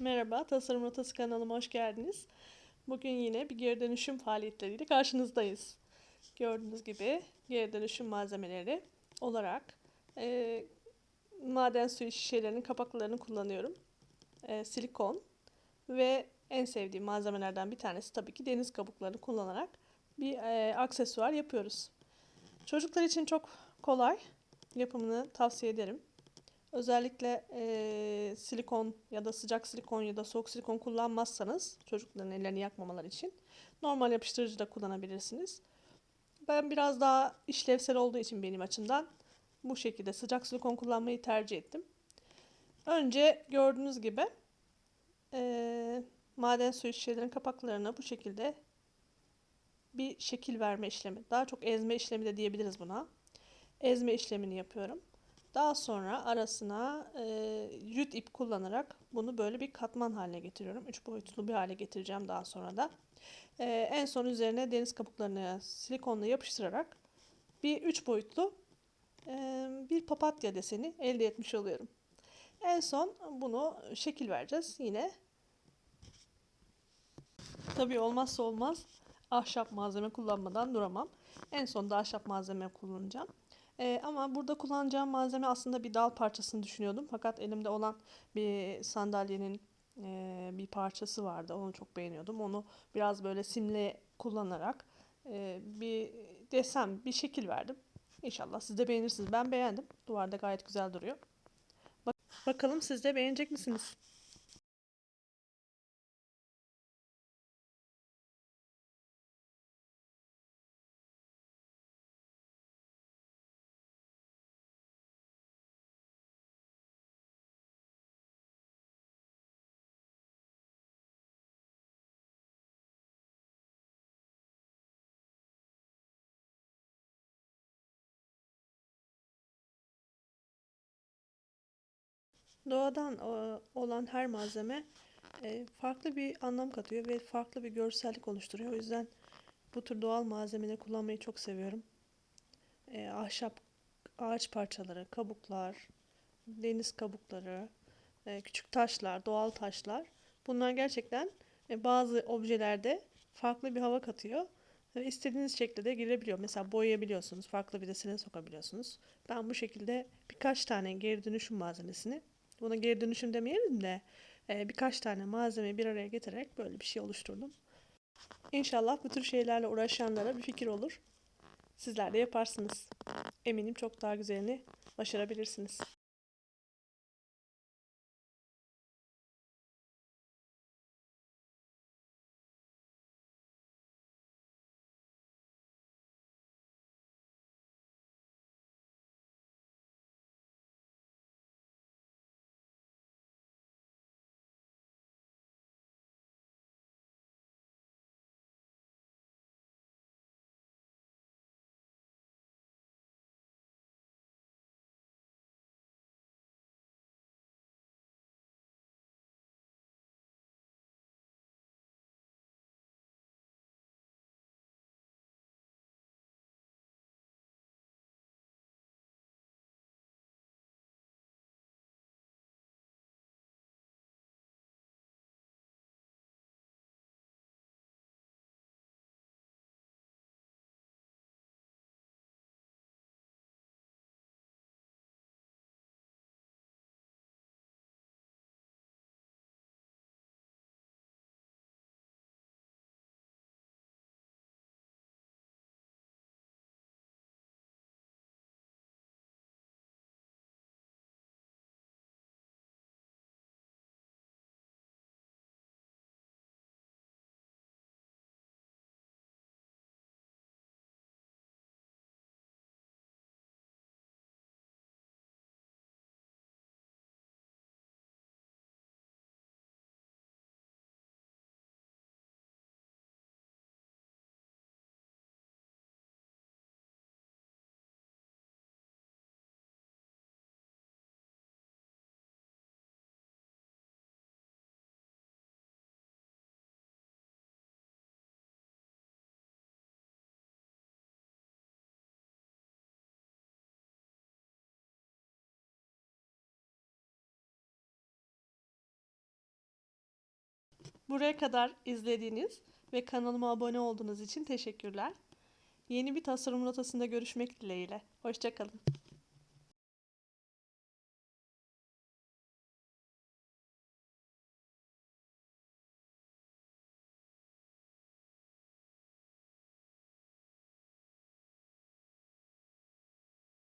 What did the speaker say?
Merhaba, Tasarım Rotası kanalıma hoş geldiniz. Bugün yine bir geri dönüşüm faaliyetleriyle karşınızdayız. Gördüğünüz gibi geri dönüşüm malzemeleri olarak e, maden suyu şişelerinin kapaklarını kullanıyorum. E, silikon ve en sevdiğim malzemelerden bir tanesi tabii ki deniz kabuklarını kullanarak bir e, aksesuar yapıyoruz. Çocuklar için çok kolay. Yapımını tavsiye ederim. Özellikle eee, silikon ya da sıcak silikon ya da soğuk silikon kullanmazsanız çocukların ellerini yakmamaları için normal yapıştırıcı da kullanabilirsiniz. Ben biraz daha işlevsel olduğu için benim açımdan bu şekilde sıcak silikon kullanmayı tercih ettim. Önce gördüğünüz gibi eee, maden suyu şişelerin kapaklarına bu şekilde bir şekil verme işlemi. Daha çok ezme işlemi de diyebiliriz buna. Ezme işlemini yapıyorum. Daha sonra arasına e, jüt ip kullanarak bunu böyle bir katman haline getiriyorum. Üç boyutlu bir hale getireceğim daha sonra da. E, en son üzerine deniz kabuklarını silikonla yapıştırarak bir üç boyutlu e, bir papatya deseni elde etmiş oluyorum. En son bunu şekil vereceğiz yine. Tabii olmazsa olmaz ahşap malzeme kullanmadan duramam. En son da ahşap malzeme kullanacağım. Ee, ama burada kullanacağım malzeme aslında bir dal parçasını düşünüyordum. Fakat elimde olan bir sandalyenin e, bir parçası vardı. Onu çok beğeniyordum. Onu biraz böyle simle kullanarak e, bir desen, bir şekil verdim. İnşallah siz de beğenirsiniz. Ben beğendim. Duvarda gayet güzel duruyor. Bak bakalım siz de beğenecek misiniz? Doğadan olan her malzeme e, farklı bir anlam katıyor ve farklı bir görsellik oluşturuyor. O yüzden bu tür doğal malzemeleri kullanmayı çok seviyorum. E, ahşap, ağaç parçaları, kabuklar, deniz kabukları, e, küçük taşlar, doğal taşlar. Bunlar gerçekten bazı objelerde farklı bir hava katıyor. Ve istediğiniz şekilde de girebiliyor. Mesela boyayabiliyorsunuz, farklı bir desene sokabiliyorsunuz. Ben bu şekilde birkaç tane geri dönüşüm malzemesini Buna geri dönüşüm demeyelim de e, birkaç tane malzemeyi bir araya getirerek böyle bir şey oluşturdum. İnşallah bu tür şeylerle uğraşanlara bir fikir olur. Sizler de yaparsınız. Eminim çok daha güzelini başarabilirsiniz. Buraya kadar izlediğiniz ve kanalıma abone olduğunuz için teşekkürler. Yeni bir tasarım notasında görüşmek dileğiyle. Hoşçakalın.